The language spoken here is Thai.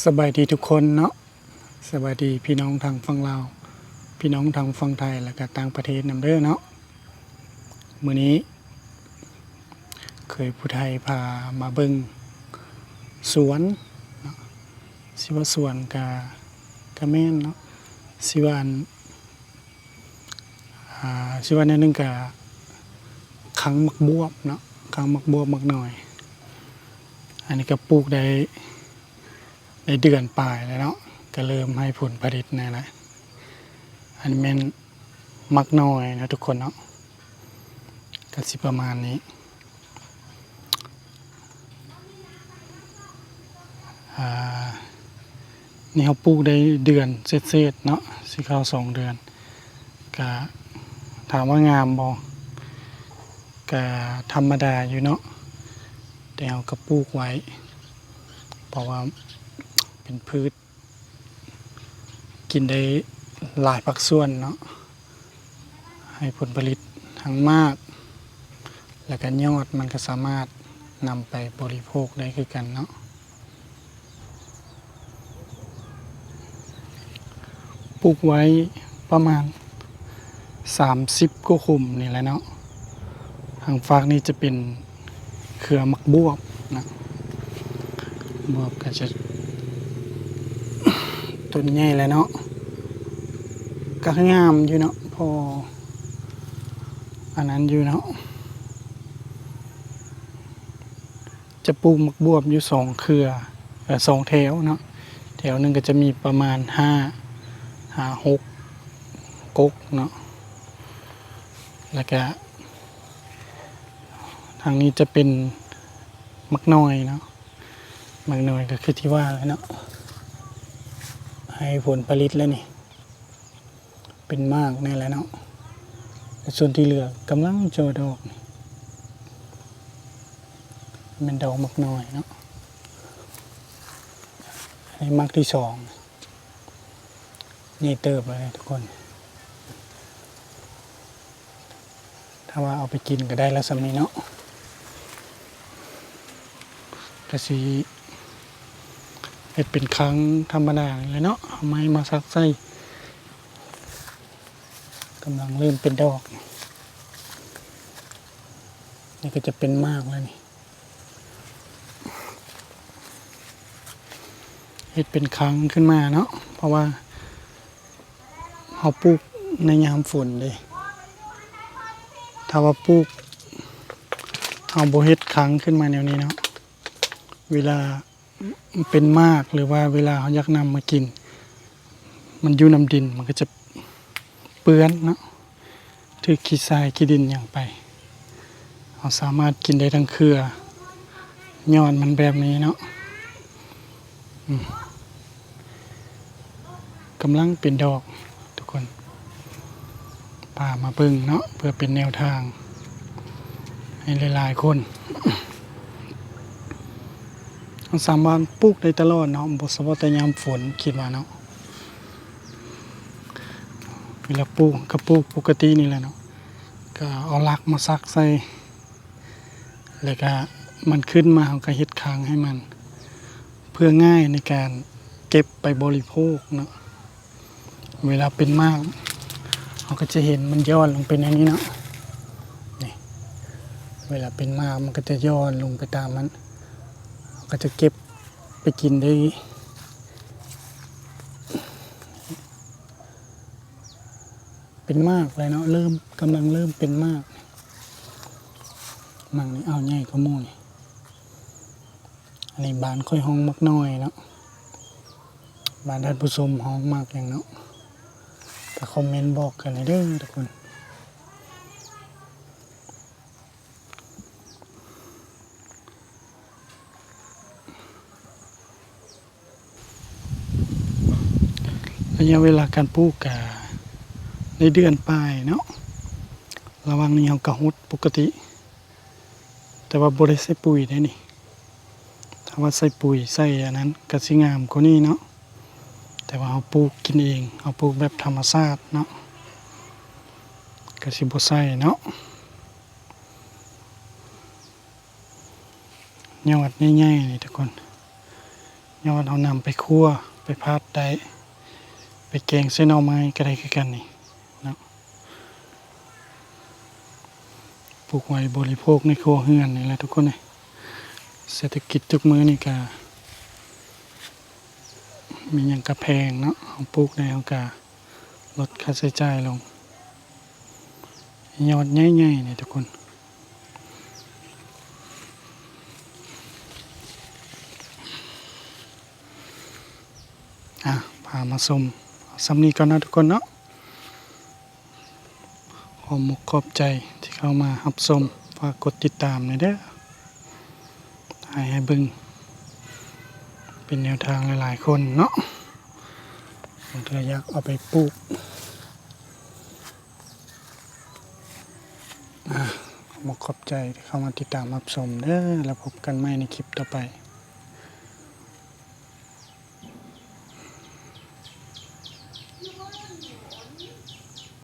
สบายดีทุกคนเนาะสบายดีพี่น้องทางฝั่งลาวพี่น้องทางฝั่งไทยและก็ต่างประเทศนำเด้อเนาะมื้อนี้ เคยผู้ไทยพามาเบิ่งสวนเนาะสิว่าสวนกะกะแม่นเนาะสิว่าอันอ่าสิว่าแนวหนึงกะคังมักบวบเนาะคังมักบวบมักหน่อย อันนี้ก็ปลูกได้ ในเดือนปลายแล้วเนาะก็เริ่มให้ผลผลิตนี่แหละอันนี้แม่นมักน้อยนะทุกคนเนาะก็สิประมาณนี้อ่านี่เขาปลูกได้เดือนเศษๆเนาะสิเข้าสองเดือนก็ถามว่างามบ่ก็ธรรมดาอยู่เนาะแต่เอาก็ปลูกไว้ เพราะว่า เป็นพืช กินได้หลายปักส่วนเนาะให้ผลผลิตทั้งมาก แล้วก็ยอดมันก็สามารถนำไปบริโภคได้คือกันเนาะปลูกไว้ประมาณ 30ก็คุมนี่แหละเนาะทางฝากนี้จะเป็นเครือมักบวบนะบวบก็จะ ต้นใหญ่เลยเนาะก็งามอยู่เนาะพอ อันนั้นอยู่เนาะจะปลูกมักบวบอยู่สองเครือเออสองแถวเนาะแถวหนึ่งก็จะมีประมาณห้าห้าหกกกเนาะแล้วก็ทางนี้จะเป็นมักน้อยเนาะมักน้อยก็คือที่ว่าเลยเนาะ ให้ผลผลิตแล้วนี่ เป็นมากแน่แล้วเนาะส่วนที่เหลือกำลังเจอดอกนี่เป็นดอกมักน้อยเนาะให้มักที่สองนี่เติบเลยทุกคน ถ้าว่าเอาไปกินก็ได้แล้วสำนี้เนาะกระสี เฮ็ดเป็นครั้งธรรมดาเลยเนาะเอาไม้มาซักใส่กำลังเริ่มเป็นดอก นี่ก็จะเป็นมากแล้วนี่เฮ็ดเป็นครั้งขึ้นมาเนาะเพราะว่าเขาปลูกในยามฝนเลยถ้าว่าปลูกเอาโบเฮ็ดครั้งขึ้นมาแนวนี้เนาะเวลา เป็นมากหรือว่าเวลาเขายากนำมากิน มันอยู่น้ำดินมันก็จะเปื้อนเนาะถือขี้ทรายขี้ดินอย่างไปเราสามารถกินได้ทั้งเครือยอดมันแบบนี้เนาะกำลังเป็นดอก ทุกคนป่ามาเบิ่งเนาะเพื่อเป็นแนวทาง ให้หลายๆคน มันสามารถปลูกได้ตลอดเนาะบ่เฉพาะแต่ยามฝนคิดว่าเนาะเวลาปลูกก็ปลูกปกตินี่แหละเนาะก็เอาลักมาซักใส่แล้วก็มันขึ้นมาเราก็เฮ็ดค้างให้มัน เพื่อง่ายในการเก็บไปบริโภคเนาะเวลาเป็นมากเราก็จะเห็นมันย้อนลงเป็นอย่างนี้เนาะนี่เวลาเป็นมากมันก็จะย้อนลงไปตามมัน ก็จะเก็บไปกินได้เป็นมากเลยเนาะเริ่มกำลังเริ่มเป็นมากมังนี่เอาใหญ่ก็มูนี่อันนี้บานค่อยห้องมักน้อยเนาะบานท่านผู้ชมห้องมากอย่างเนาะแต่คอมเมนต์บอกกันเลยเด้อทุกคน ระยะเวลาการปลูกกะในเดือนปลายเนาะระวังนี้เขากะฮุดปกติ แต่ว่าบริใส่ปุ๋ยได้นี่ถ้าว่าใส่ปุ๋ยใส่อันนั้นก็สิงามกว่านี้เนาะแต่ว่าเขาปลูกกินเองเขาปลูกแบบธรรมชาติเนาะก็สิบ่ใส่เนาะยอดง่ายๆนี่ทุกคนยอดเอานำไปคั่วไปพัดได้ ไปแกงเส้นเอาไม้ก็ได้คือกันนี่เนาะปลูกไว้บริโภคในครัวเฮือนนี่แหละทุกคนเลยเศรษฐกิจทุกมื้อนี่ก็มีอย่างกระแพงเนาะเอาปลูกได้เอากาลดค่าใช้จ่ายลง ยอดใหญ่ๆนี่ทุกคนอะพามาชม สำนีก่อนนะทุกคนเนาะขอมกขอบใจที่เข้ามารับชมฝากกดติดตามหน่อยเด้อให้ให้บึง เป็นแนวทางหลายๆคนเนาะบางทีอยากเอาไปปลูกอะขอมกขอบใจที่เข้ามาติดตามรับชมเด้อแล้วพบกันใหม่ในคลิปต่อไป